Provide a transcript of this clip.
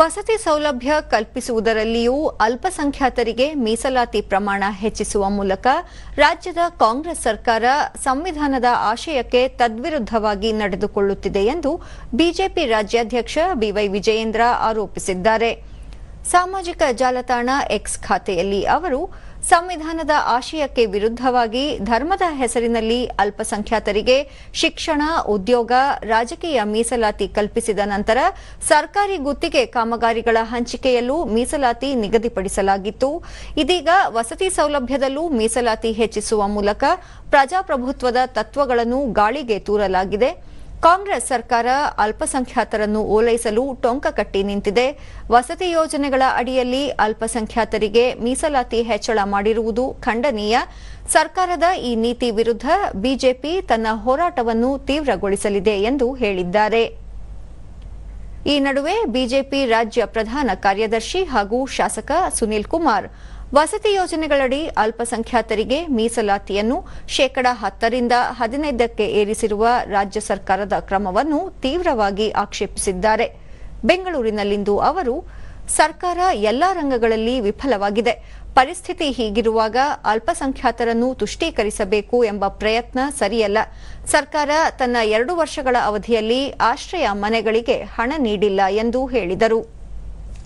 ವಸತಿ ಸೌಲಭ್ಯ ಕಲ್ಪಿಸುವುದರಲ್ಲಿಯೂ ಅಲ್ಪಸಂಖ್ಯಾತರಿಗೆ ಮೀಸಲಾತಿ ಪ್ರಮಾಣ ಹೆಚ್ಚಿಸುವ ಮೂಲಕ ರಾಜ್ಯದ ಕಾಂಗ್ರೆಸ್ ಸರ್ಕಾರ ಸಂವಿಧಾನದ ಆಶಯಕ್ಕೆ ತದ್ವಿರುದ್ಧವಾಗಿ ನಡೆದುಕೊಳ್ಳುತ್ತಿದೆ ಎಂದು ಬಿಜೆಪಿ ರಾಜ್ಯಾಧ್ಯಕ್ಷ ಬಿವೈ ವಿಜಯೇಂದ್ರ ಆರೋಪಿಸಿದ್ದಾರೆ. ಸಾಮಾಜಿಕ ಜಾಲತಾಣ ಎಕ್ಸ್ ಖಾತೆಯಲ್ಲಿ ಅವರು ಸಂವಿಧಾನದ ಆಶಯಕ್ಕೆ ವಿರುದ್ಧವಾಗಿ ಧರ್ಮದ ಹೆಸರಿನಲ್ಲಿ ಅಲ್ಪಸಂಖ್ಯಾತರಿಗೆ ಶಿಕ್ಷಣ, ಉದ್ಯೋಗ, ರಾಜಕೀಯ ಮೀಸಲಾತಿ ಕಲ್ಪಿಸಿದ ನಂತರ ಸರ್ಕಾರಿ ಗುತ್ತಿಗೆ ಕಾಮಗಾರಿಗಳ ಹಂಚಿಕೆಯಲ್ಲೂ ಮೀಸಲಾತಿ ನಿಗದಿಪಡಿಸಲಾಗಿತ್ತು. ಇದೀಗ ವಸತಿ ಸೌಲಭ್ಯದಲ್ಲೂ ಮೀಸಲಾತಿ ಹೆಚ್ಚಿಸುವ ಮೂಲಕ ಪ್ರಜಾಪ್ರಭುತ್ವದ ತತ್ವಗಳನ್ನು ಗಾಳಿಗೆ ತೂರಲಾಗಿದೆ. ಕಾಂಗ್ರೆಸ್ ಸರ್ಕಾರ ಅಲ್ಪಸಂಖ್ಯಾತರನ್ನು ಓಲೈಸಲು ಟೊಂಕ ಕಟ್ಟಿ ನಿಂತಿದೆ. ವಸತಿ ಯೋಜನೆಗಳ ಅಡಿಯಲ್ಲಿ ಅಲ್ಪಸಂಖ್ಯಾತರಿಗೆ ಮೀಸಲಾತಿ ಹೆಚ್ಚಳ ಮಾಡಿರುವುದು ಖಂಡನೀಯ. ಸರ್ಕಾರದ ಈ ನೀತಿ ವಿರುದ್ಧ ಬಿಜೆಪಿ ತನ್ನ ಹೋರಾಟವನ್ನು ತೀವ್ರಗೊಳಿಸಲಿದೆ ಎಂದು ಹೇಳಿದ್ದಾರೆ. ಈ ನಡುವೆ ಬಿಜೆಪಿ ರಾಜ್ಯ ಪ್ರಧಾನ ಕಾರ್ಯದರ್ಶಿ ಹಾಗೂ ಶಾಸಕ ಸುನೀಲ್ ಕುಮಾರ್ ವಸತಿ ಯೋಜನೆಗಳಡಿ ಅಲ್ಪಸಂಖ್ಯಾತರಿಗೆ ಮೀಸಲಾತಿಯನ್ನು ಶೇಕಡಾ ಹತ್ತರಿಂದ ಹದಿನೈದಕ್ಕೆ ಏರಿಸಿರುವ ರಾಜ್ಯ ಸರ್ಕಾರದ ಕ್ರಮವನ್ನು ತೀವ್ರವಾಗಿ ಆಕ್ಷೇಪಿಸಿದ್ದಾರೆ. ಬೆಂಗಳೂರಿನಲ್ಲಿಂದು ಅವರು, ಸರ್ಕಾರ ಎಲ್ಲಾ ರಂಗಗಳಲ್ಲಿ ವಿಫಲವಾಗಿದೆ. ಪರಿಸ್ಥಿತಿ ಹೀಗಿರುವಾಗ ಅಲ್ಪಸಂಖ್ಯಾತರನ್ನು ತುಷ್ಟೀಕರಿಸಬೇಕು ಎಂಬ ಪ್ರಯತ್ನ ಸರಿಯಲ್ಲ. ಸರ್ಕಾರ ತನ್ನ ಎರಡು ವರ್ಷಗಳ ಅವಧಿಯಲ್ಲಿ ಆಶ್ರಯ ಮನೆಗಳಿಗೆ ಹಣ ನೀಡಿಲ್ಲ ಎಂದು ಹೇಳಿದರು.